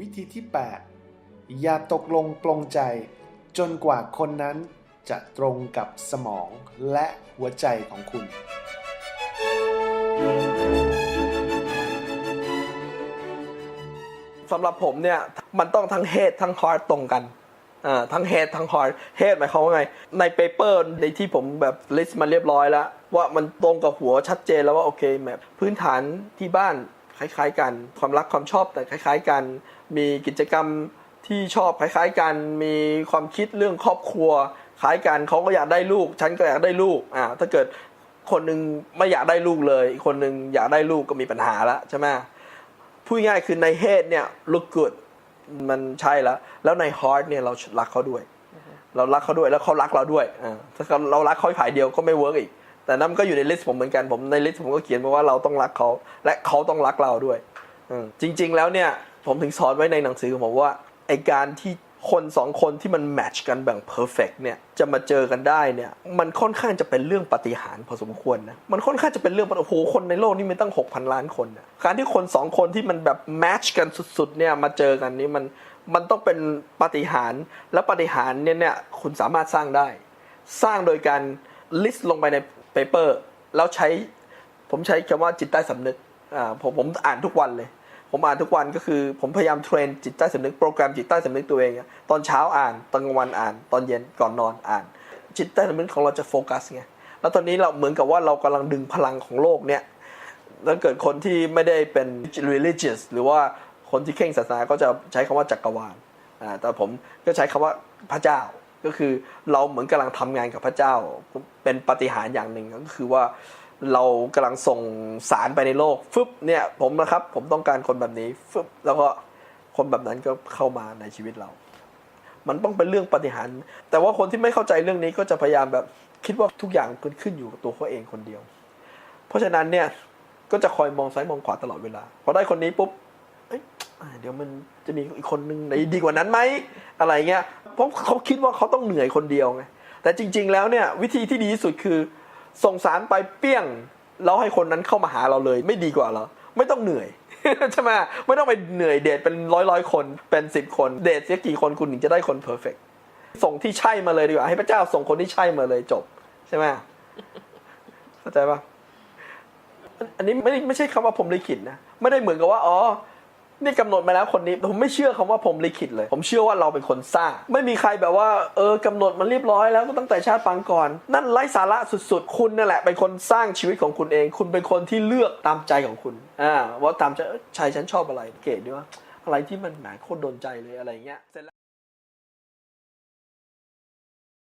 วิธีที่ 8 อย่าตกลงปลงใจ จนกว่าคนนั้นจะตรงกับสมองและหัวใจของคุณ สำหรับผมเนี่ยมันต้องทั้ง head ทั้ง heart ตรงกันอ่าทั้ง head ทั้ง heart head หมายความว่าไง ในเปเปอร์ในที่ผมแบบ list มาเรียบร้อยแล้ว ว่ามันตรงกับหัวชัดเจนแล้วว่าโอเคแบบพื้นฐานที่บ้าน คล้ายๆ กันความรักความชอบแต่คล้าย ๆ กัน มีกิจกรรมที่ชอบคล้าย ๆ กัน มีความคิดเรื่องครอบครัวคล้ายกันเขาก็อยากได้ลูก ฉันก็อยากได้ลูกอ่าถ้าเกิดคนหนึ่งไม่อยากได้ลูกเลย อีกคนหนึ่งอยากได้ลูกก็มีปัญหาแล้วใช่ไหมพูดง่ายคือใน head เนี่ย look good มันใช่แล้ว แล้วใน heart เนี่ยเรารักเขาด้วย เรารักเขาด้วยแล้วเขารักเราด้วยอ่าถ้าเรารักเขาฝ่ายเดียวก็ไม่เวิร์กอีก แต่นั่นก็อยู่ในลิสต์ผมเหมือนกันผมในลิสต์ผมก็เขียนมาว่าเราต้องรักเขา และเขาต้องรักเราด้วยอจริง ๆ แล้วเนี่ยผมถึงสอนไว้ในหนังสือของผมว่าไอการที่คนสองคนที่มันแมทช์กันแบบเพอร์เฟกเนี่ยจะมาเจอกันได้เนี่ยมันค่อนข้างจะเป็นเรื่องปาฏิหารย์พอสมควรนะมันค่อนข้างจะเป็นเรื่องโอ้โหคนในโลกนี้มีตั้ง 6,000 ล้านคนนะการที่คนสองคนที่มันแบบแมทช์กันสุดๆเนี่ยมาเจอกันนี่มันมันต้องเป็นปาฏิหารย์และปาฏิหารย์เนี่ยเนี่ยคุณสามารถสร้างได้ สร้างโดยการลิสต์ลงไปใน เปอร์แล้วใช้ผมใช้คำว่าจิตใต้สำนึกอ่าผมผมอ่านทุกวันเลย ผมอ่านทุกวันก็คือ ผมพยายามเทรนจิตใต้สำนึกโปรแกรมจิตใต้สำนึกตัวเอง ตอนเช้าอ่านตอนกลางวันอ่าน ตอนเย็นก่อนนอนอ่าน จิตใต้สำนึกของเราจะโฟกัสไงแล้วตอนนี้เราเหมือนกับว่าเรากำลังดึงพลังของโลกเนี่ยแล้วเกิดคนที่ไม่ได้เป็น religious หรือว่าคนที่เข่งศาสนาก็จะใช้คำว่าจักรวาลอ่าแต่ผมก็ใช้คำว่าพระเจ้า ก็คือเราเหมือนกำลังทำงานกับพระเจ้า เป็นปฏิหารอย่างหนึ่งก็คือว่าเรากำลังส่งสารไปในโลกฟึบเนี่ยผมนะครับ ผมต้องการคนแบบนี้ฟึบแล้วก็คนแบบนั้นก็เข้ามาในชีวิตเรา มันต้องเป็นเรื่องปฏิหาร แต่ว่าคนที่ไม่เข้าใจเรื่องนี้ก็จะพยายามแบบคิดว่าทุกอย่างเกิดขึ้นอยู่กับตัวเขาเองคนเดียว เพราะฉะนั้นเนี่ยก็จะคอยมองซ้ายมองขวาตลอดเวลาพอได้คนนี้ปุ๊บ เดี๋ยวมันจะมีอีกคนนึงไหนดีกว่านั้นไหมอะไรเงี้ยเพราะเขาคิดว่าเขาต้องเหนื่อยคนเดียวไงแต่จริง ๆ แล้วเนี่ยวิธีที่ดีที่สุดคือส่งสารไปเปี้ยงแล้วให้คนนั้นเข้ามาหาเราเลย ไม่ดีกว่าเหรอไม่ต้องเหนื่อยใช่ไหมไม่ต้องไปเหนื่อยเดทเป็นร้อยร้อยคนเป็นสิบคนเดทเสียกี่คนคุณถึงจะได้คนเพอร์เฟกส่งที่ใช่มาเลยดีกว่าให้พระเจ้าส่งคนที่ใช่มาเลยจบ ใช่ไหมเข้าใจปะอันนี้ไม่ไม่ใช่คำว่าผมลิขิตนะไม่ได้เหมือนกับว่าอ๋อ นี่กำหนดมาแล้วคนนี้ผมไม่เชื่อคำว่าผมลิขิตเลย ผมเชื่อว่าเราเป็นคนสร้าง ไม่มีใครแบบว่าเออกำหนดมันเรียบร้อยแล้วก็ตั้งแต่ชาติปางก่อน นั่นไร้สาระสุดๆ คุณนั่นแหละเป็นคนสร้างชีวิตของคุณเอง คุณเป็นคนที่เลือกตามใจของคุณอ่าว่าตามใจชายฉันชอบอะไรเก๋ดีว่าอะไรที่มันแหมโคตรโดนใจเลยอะไรเงี้ยเสร็จแล้ว